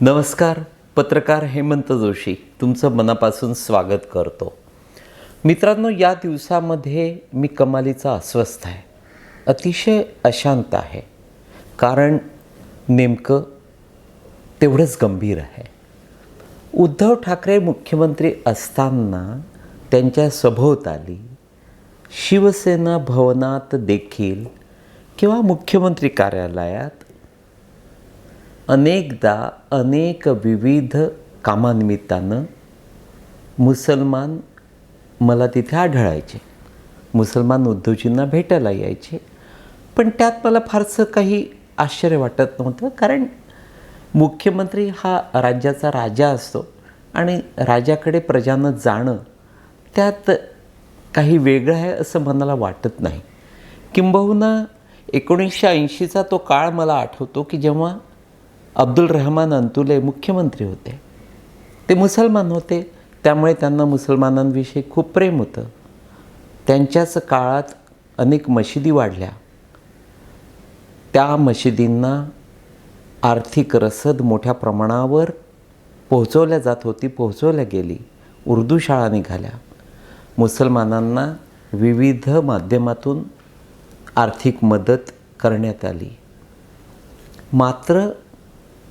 नमस्कार पत्रकार हेमंत जोशी तुमचं मनापासून स्वागत करतो. मित्रांनो या दिवसामध्ये मी कमालीचा अस्वस्थ आहे. अतिशय अशांत आहे. कारण नेमकं तेवढंच गंभीर आहे. उद्धव ठाकरे मुख्यमंत्री असताना त्यांच्या सभोवताली शिवसेना भवनात देखील किंवा मुख्यमंत्री कार्यालयात अनेकदा अनेक विविध कामानिमित्तानं मुसलमान मला तिथे आढळायचे. मुसलमान उद्धवजींना भेटायला यायचे. पण त्यात मला फारसं काही आश्चर्य वाटत नव्हतं कारण मुख्यमंत्री हा राज्याचा राजा असतो आणि राजाकडे प्रजानं जाणं त्यात काही वेगळं आहे असं मनाला वाटत नाही. किंबहुना एकोणीसशे ऐंशीचा तो काळ मला आठवतो की जेव्हा अब्दुल रहमान अंतुले मुख्यमंत्री होते. ते मुसलमान होते. त्यामुळे त्यांना मुसलमानांविषयी खूप प्रेम होतं. त्यांच्याच काळात अनेक मशिदी वाढल्या. त्या मशिदींना आर्थिक रसद मोठ्या प्रमाणावर पोहोचवल्या जात होती पोहोचवल्या गेली. उर्दू शाळा निघाल्या. मुसलमानांना विविध माध्यमातून आर्थिक मदत करण्यात आली. मात्र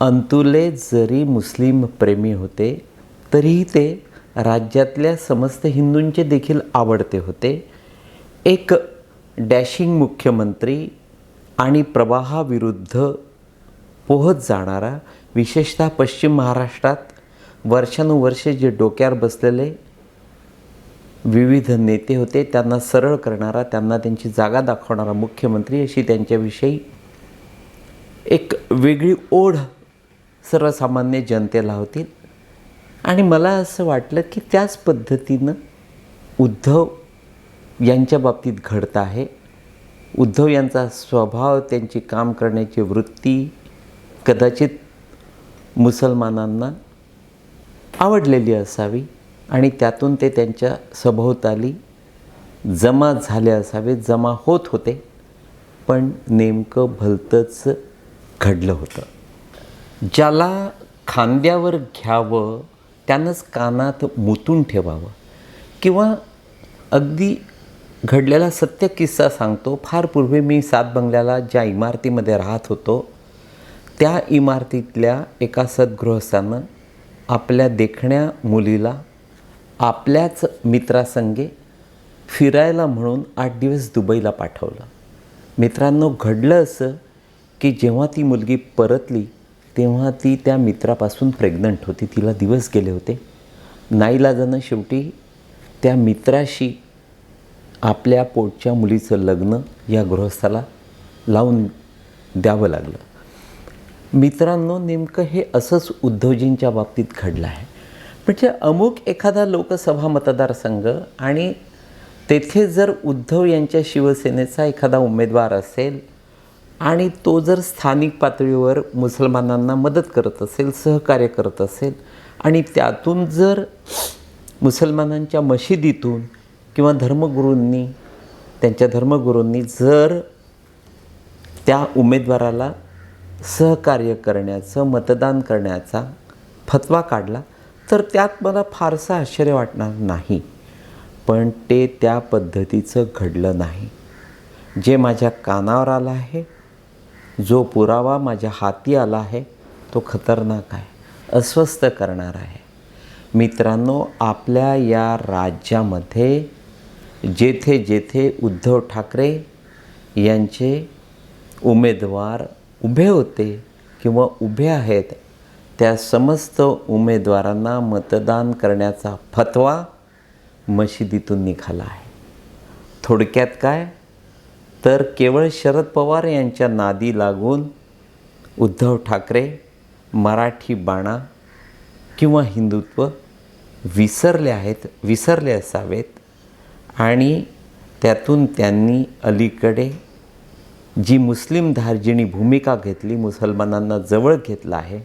अंतुले जरी मुस्लिम प्रेमी होते तरीही ते राज्यातल्या समस्त हिंदूंचे देखील आवडते होते. एक डॅशिंग मुख्यमंत्री आणि प्रवाहाविरुद्ध पोहत जाणारा विशेषतः पश्चिम महाराष्ट्रात वर्षानुवर्षे जे डोक्यावर बसलेले विविध नेते होते त्यांना सरळ करणारा त्यांना त्यांची जागा दाखवणारा मुख्यमंत्री अशी त्यांच्याविषयी एक वेगळी ओढ सर्वसामान्य जनतेला होतील. आणि मला असं वाटलं की त्याच पद्धतीनं उद्धव यांच्या बाबतीत घडतं आहे. उद्धव यांचा स्वभाव त्यांची काम करण्याची वृत्ती कदाचित मुसलमानांना आवडलेली असावी आणि त्यातून ते त्यांच्या सभोवताली जमा झाले असावे जमा होत होते. पण नेमकं भलतंच घडलं होतं. ज्याला खांद्यावर घ्यावं त्यानंच कानात मुतून ठेवावं. किंवा अगदी घडलेला सत्य किस्सा सांगतो. फार पूर्वी मी सात बंगल्याला ज्या इमारतीमध्ये राहत होतो त्या इमारतीतल्या एका सद्गृहस्थानं आपल्या देखण्या मुलीला आपल्याच मित्रासंगे फिरायला म्हणून आठ दिवस दुबईला पाठवलं. मित्रांनो घडलं असं की जेव्हा ती मुलगी परतली तेव्हा ती त्या मित्रापासून प्रेग्नंट होती. तिला दिवस गेले होते. नाईलाजानं शेवटी त्या मित्राशी आपल्या पोटच्या मुलीचं लग्न या गृहस्थाला लावून द्यावं लागलं. मित्रांनो नेमकं हे असंच उद्धवजींच्या बाबतीत घडलं आहे. म्हणजे अमुक एखादा लोकसभा मतदारसंघ आणि तेथे जर उद्धव यांच्या शिवसेनेचा एखादा उमेदवार असेल आणि तो जर स्थानिक पातळीवर मुसलमानांना मदत करत असेल सहकार्य करत असेल आणि त्यातून जर मुसलमानांच्या मशिदीतून किंवा धर्मगुरूंनी त्यांच्या धर्मगुरूंनी जर त्या उमेदवाराला सहकार्य करण्याचं मतदान करण्याचा फतवा काढला तर त्यात मला फारसं आश्चर्य वाटणार नाही. पण ते त्या पद्धतीचं घडलं नाही. जे माझ्या कानावर आलं आहे जो पुरावा माझ्या हाती आला आहे तो खतरनाक आहे अस्वस्थ करणार आहे. मित्रांनो आपल्या या राज्यामध्ये जेथे जेथे उद्धव ठाकरे यांचे उमेदवार उभे होते किंवा उभे आहेत त्या समस्त उमेदवारांना मतदान करण्याचा फतवा मशिदीतून निघाला आहे. थोडक्यात काय? तर केवळ शरद पवार यांच्या नादी लागून उद्धव ठाकरे मराठी बाणा किंवा हिंदुत्व विसरले आहेत विसरले असावेत आणि त्यातून त्यांनी अलीकडे जी मुस्लिम धार्जिणी भूमिका घेतली मुसलमानांना जवळ घेतलं आहे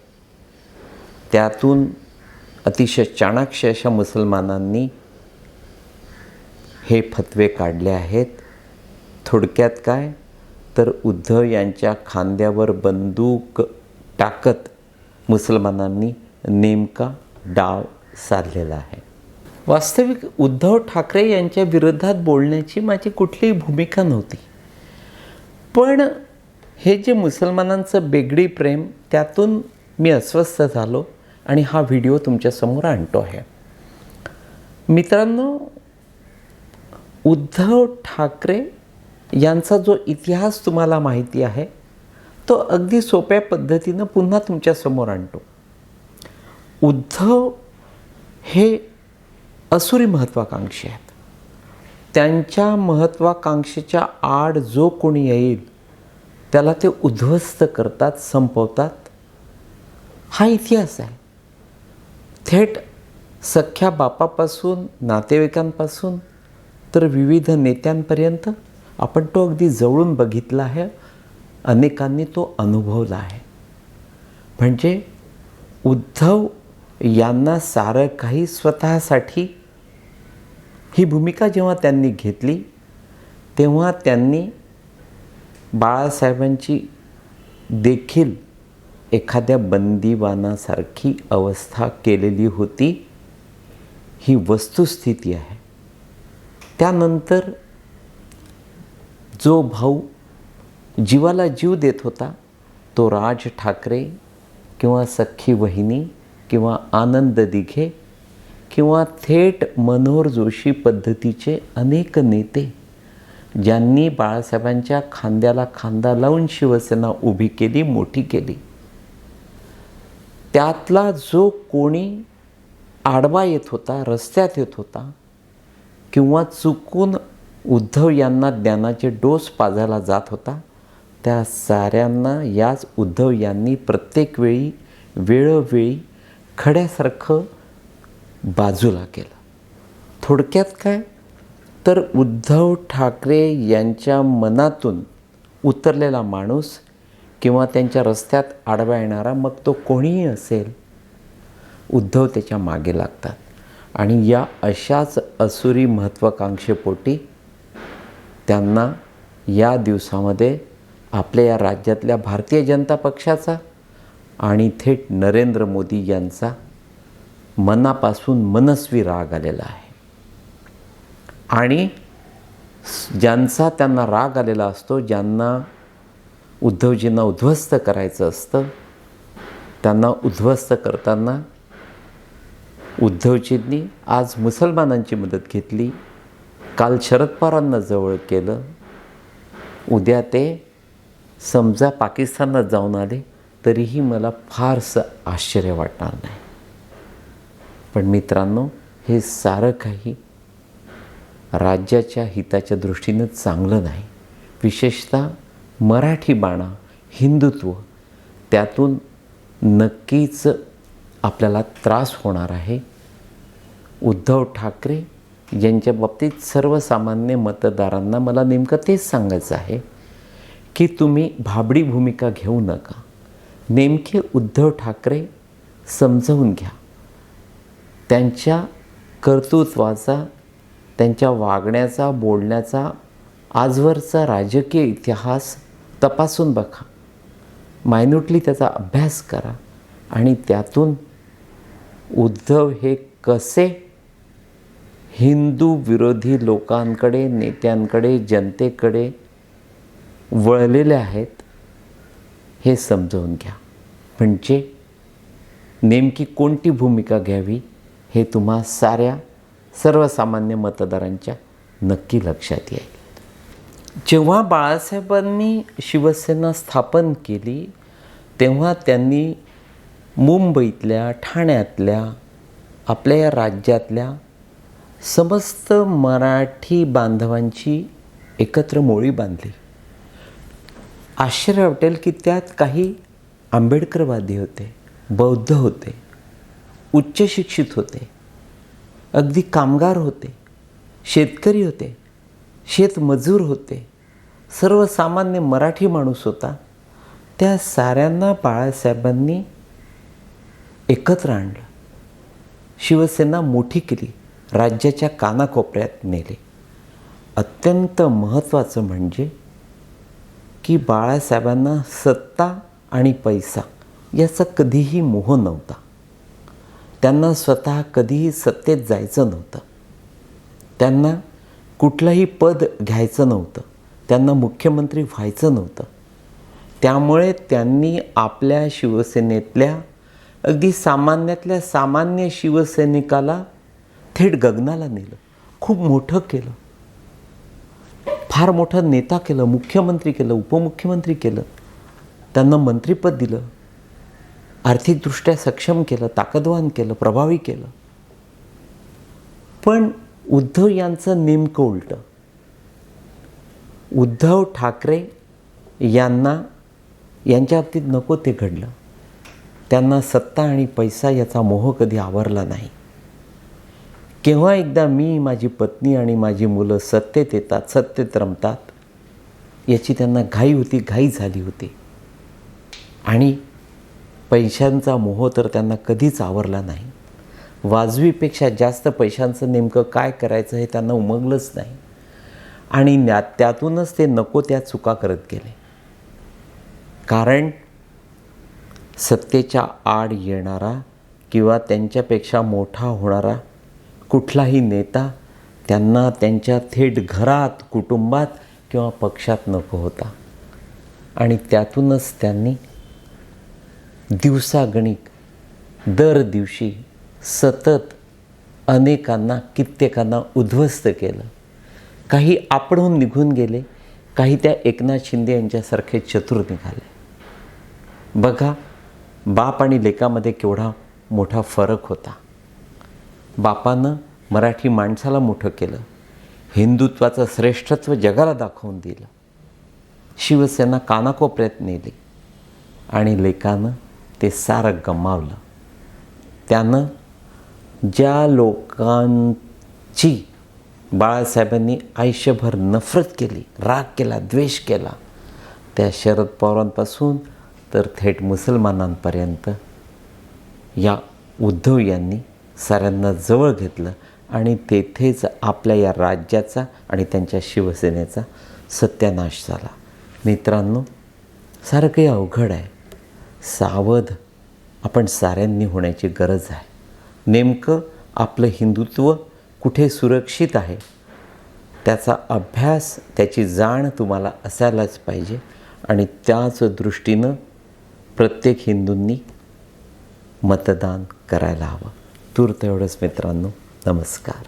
त्यातून अतिशय चाणाक्ष अशा मुसलमानांनी हे फतवे काढले आहेत. थोडक्यात काय? तर उद्धव यांच्या खांद्यावर बंदूक टाकत मुसलमानांनी नेमका डाव साधलेला आहे. वास्तविक उद्धव ठाकरे यांच्या विरोधात बोलण्याची माझी कुठलीही भूमिका नव्हती. पण हे जे मुसलमानांचं बेगडी प्रेम त्यातून मी अस्वस्थ झालो आणि हा व्हिडिओ तुमच्यासमोर आणतो आहे. मित्रांनो उद्धव ठाकरे यांचा जो इतिहास तुम्हाला माहिती आहे तो अगदी सोप्या पद्धतीनं पुन्हा तुमच्यासमोर आणतो. उद्धव हे असुरी महत्त्वाकांक्षी आहेत. त्यांच्या महत्त्वाकांक्षेच्या आड जो कोणी येईल त्याला ते उद्ध्वस्त करतात संपवतात. हा इतिहास आहे. थेट सख्या बापापासून नातेवाईकांपासून तर विविध नेत्यांपर्यंत आपण तो अगदी जवळून बघितला आहे अनेकांनी तो अनुभवला आहे. म्हणजे उद्धव यांना सारं काही स्वतःसाठी ही भूमिका जेव्हा त्यांनी घेतली तेव्हा त्यांनी बाळासाहेबांची देखील एखाद्या बंदीवानासारखी अवस्था केलेली होती. ही वस्तुस्थिती आहे. त्यानंतर जो भाऊ जीवाला जीव देत होता तो राज ठाकरे किंवा सख्खी वहिनी किंवा आनंद दिघे किंवा थेट मनोहर जोशी पद्धतीचे अनेक नेते ज्यांनी बाळासाहेबांच्या खांद्याला खांदा लावून शिवसेना उभी केली मोठी केली. त्यातला जो कोणी आडवा येत होता रस्त्यात येत होता किंवा चुकून उद्धव यांना ज्ञानाचे डोस पाजायला जात होता. त्या साऱ्यांना याच उद्धव यांनी प्रत्येक वेळी वेळोवेळी खड्यासारखं बाजूला केलं. थोडक्यात काय? तर उद्धव ठाकरे यांच्या मनातून उतरलेला माणूस किंवा त्यांच्या रस्त्यात आडवा येणारा मग तो कोणीही असेल उद्धव त्याच्यामागे लागतात. आणि या अशाच असुरी महत्त्वाकांक्षेपोटी त्यांना या दिवसामध्ये आपल्या या राज्यातल्या भारतीय जनता पक्षाचा आणि थेट नरेंद्र मोदी यांचा मनापासून मनस्वी राग आलेला आहे. आणि ज्यांचा त्यांना राग आलेला असतो ज्यांना उद्धवजींना उद्ध्वस्त करायचं असतं त्यांना उद्ध्वस्त करताना उद्धवजींनी आज मुसलमानांची मदत घेतली. काल शरद पवारांना जवळ केलं. उद्या ते समजा पाकिस्तानात जाऊन आले तरीही मला फारसं आश्चर्य वाटणार नाही. पण मित्रांनो हे सारं काही राज्याच्या हिताच्या दृष्टीनं चांगलं नाही. विशेषतः मराठी बाणा हिंदुत्व त्यातून नक्कीच आपल्याला त्रास होणार आहे. उद्धव ठाकरे ज्यांच्या बाबतीत सर्वसामान्य मतदारांना मला नेमकं तेच सांगायचं आहे की तुम्ही भाबडी भूमिका घेऊ नका. नेमके उद्धव ठाकरे समजवून घ्या. त्यांच्या कर्तृत्वाचा त्यांच्या वागण्याचा बोलण्याचा आजवरचा राजकीय इतिहास तपासून बघा. मायन्युटली त्याचा अभ्यास करा आणि त्यातून उद्धव हे कसे हिंदू विरोधी लोकांकडे नेत्यांकडे जनतेकडे वळलेले आहेत हे समजवून घ्या. म्हणजे नेमकी कोणती भूमिका घ्यावी हे तुम्हा साऱ्या सर्वसामान्य मतदारांच्या नक्की लक्षात येईल. जेव्हा बाळासाहेबांनी शिवसेना स्थापन केली तेव्हा त्यांनी मुंबईतल्या ठाण्यातल्या आपल्या या राज्यातल्या समस्त मराठी बांधवांची एकत्र मोळी बांधली. आश्चर्य वाटेल की त्यात काही आंबेडकरवादी होते बौद्ध होते उच्च शिक्षित होते अगदी कामगार होते शेतकरी होते शेतमजूर होते सर्वसामान्य मराठी माणूस होता. त्या साऱ्यांना बाळासाहेबांनी एकत्र आणलं. शिवसेना मोठी केली. राज्याच्या कानाकोपऱ्यात नेले. अत्यंत महत्त्वाचं म्हणजे की बाळासाहेबांना सत्ता आणि पैसा याचा कधीही मोह नव्हता. त्यांना स्वतः कधीही सत्तेत जायचं नव्हतं. त्यांना कुठलंही पद घ्यायचं नव्हतं. त्यांना मुख्यमंत्री व्हायचं नव्हतं. त्यामुळे त्यांनी आपल्या शिवसेनेतल्या अगदी सामान्यातल्या सामान्य शिवसैनिकाला थेट गगनाला नेलं. खूप मोठं केलं. फार मोठं नेता केलं मुख्यमंत्री केलं उपमुख्यमंत्री केलं. त्यांना मंत्रिपद दिलं. आर्थिकदृष्ट्या सक्षम केलं ताकदवान केलं प्रभावी केलं. पण उद्धव यांचं नेमकं उलटं. उद्धव ठाकरे यांना यांच्या बाबतीत नको ते घडलं. त्यांना सत्ता आणि पैसा याचा मोह कधी आवरला नाही. केव्हा एकदा मी माझी पत्नी आणि माझी मुलं सत्तेत येतात सत्तेत रमतात याची त्यांना घाई होती घाई झाली होती. आणि पैशांचा मोह तर त्यांना कधीच आवरला नाही. वाजवीपेक्षा जास्त पैशांचं नेमकं काय करायचं हे त्यांना उमगलंच नाही. आणि न्या त्यातूनच ते नको त्या चुका करत गेले. कारण सत्तेच्या आड येणारा किंवा त्यांच्यापेक्षा मोठा होणारा कुठलाही नेता त्यांना त्यांच्या थेट घरात कुटुंबात किंवा पक्षात नको होता. आणि त्यातूनच त्यांनी दिवसागणिक दर दिवशी सतत अनेकांना कित्येकांना उद्ध्वस्त केलं. काही आपणहून निघून गेले काही त्या एकनाथ शिंदे यांच्यासारखे चतुर निघाले. बघा बाप आणि लेकामध्ये केवढा मोठा फरक होता. बापानं मराठी माणसाला मोठं केलं. हिंदुत्वाचं श्रेष्ठत्व जगाला दाखवून दिलं. शिवसेना कानाकोपऱ्यात नेली. आणि लेकानं ते सारं गमावलं. त्यानं ज्या लोकांची बाळासाहेबांनी आयुष्यभर नफरत केली राग केला द्वेष केला त्या शरद पवारांपासून तर थेट मुसलमानांपर्यंत या उद्धव यांनी साऱ्यांना जवळ घेतलं आणि तेथेच आपल्या या राज्याचा आणि त्यांच्या शिवसेनेचा सत्यानाश झाला. मित्रांनो सारं काही अवघड आहे. सावध आपण साऱ्यांनी होण्याची गरज आहे. नेमकं आपलं हिंदुत्व कुठे सुरक्षित आहे? त्याचा अभ्यास त्याची जाण तुम्हाला असायलाच पाहिजे आणि त्याच दृष्टीनं प्रत्येक हिंदूंनी मतदान करायला हवं. तूर्त एवढंच मित्रांनो. नमस्कार.